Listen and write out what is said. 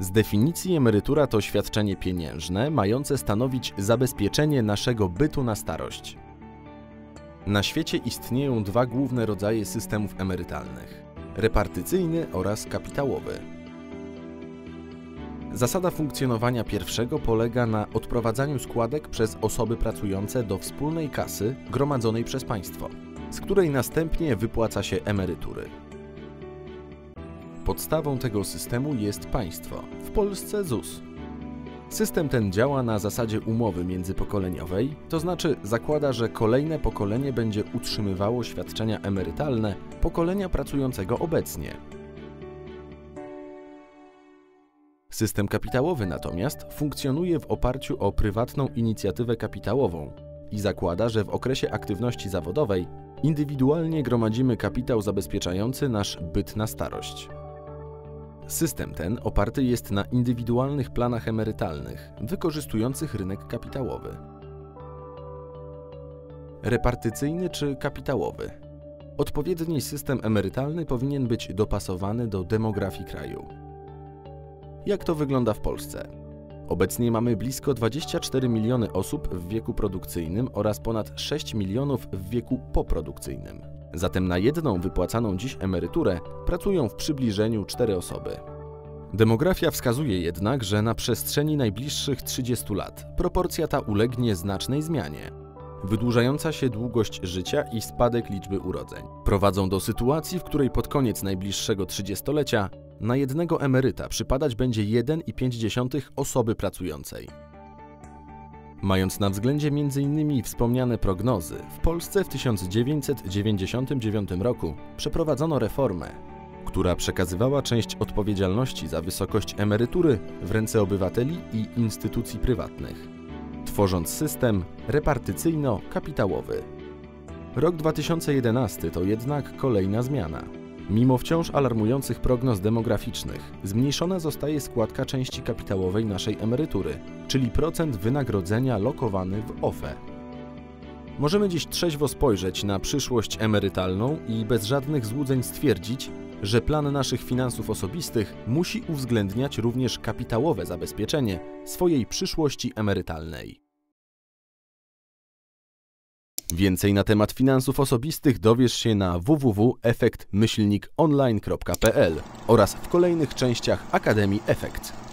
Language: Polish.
Z definicji emerytura to świadczenie pieniężne mające stanowić zabezpieczenie naszego bytu na starość. Na świecie istnieją dwa główne rodzaje systemów emerytalnych: repartycyjny oraz kapitałowy. Zasada funkcjonowania pierwszego polega na odprowadzaniu składek przez osoby pracujące do wspólnej kasy gromadzonej przez państwo, z której następnie wypłaca się emerytury. Podstawą tego systemu jest państwo, w Polsce ZUS. System ten działa na zasadzie umowy międzypokoleniowej, to znaczy zakłada, że kolejne pokolenie będzie utrzymywało świadczenia emerytalne pokolenia pracującego obecnie. System kapitałowy natomiast funkcjonuje w oparciu o prywatną inicjatywę kapitałową i zakłada, że w okresie aktywności zawodowej indywidualnie gromadzimy kapitał zabezpieczający nasz byt na starość. System ten oparty jest na indywidualnych planach emerytalnych, wykorzystujących rynek kapitałowy. Repartycyjny czy kapitałowy? Odpowiedni system emerytalny powinien być dopasowany do demografii kraju. Jak to wygląda w Polsce? Obecnie mamy blisko 24 miliony osób w wieku produkcyjnym oraz ponad 6 milionów w wieku poprodukcyjnym. Zatem na jedną wypłacaną dziś emeryturę pracują w przybliżeniu 4 osoby. Demografia wskazuje jednak, że na przestrzeni najbliższych 30 lat proporcja ta ulegnie znacznej zmianie. Wydłużająca się długość życia i spadek liczby urodzeń prowadzą do sytuacji, w której pod koniec najbliższego trzydziestolecia na jednego emeryta przypadać będzie 1,5 osoby pracującej. Mając na względzie m.in. wspomniane prognozy, w Polsce w 1999 roku przeprowadzono reformę, która przekazywała część odpowiedzialności za wysokość emerytury w ręce obywateli i instytucji prywatnych, tworząc system repartycyjno-kapitałowy. Rok 2011 to jednak kolejna zmiana. Mimo wciąż alarmujących prognoz demograficznych, zmniejszona zostaje składka części kapitałowej naszej emerytury, czyli procent wynagrodzenia lokowany w OFE. Możemy dziś trzeźwo spojrzeć na przyszłość emerytalną i bez żadnych złudzeń stwierdzić, że plan naszych finansów osobistych musi uwzględniać również kapitałowe zabezpieczenie swojej przyszłości emerytalnej. Więcej na temat finansów osobistych dowiesz się na www.efekt-online.pl oraz w kolejnych częściach Akademii Efekt.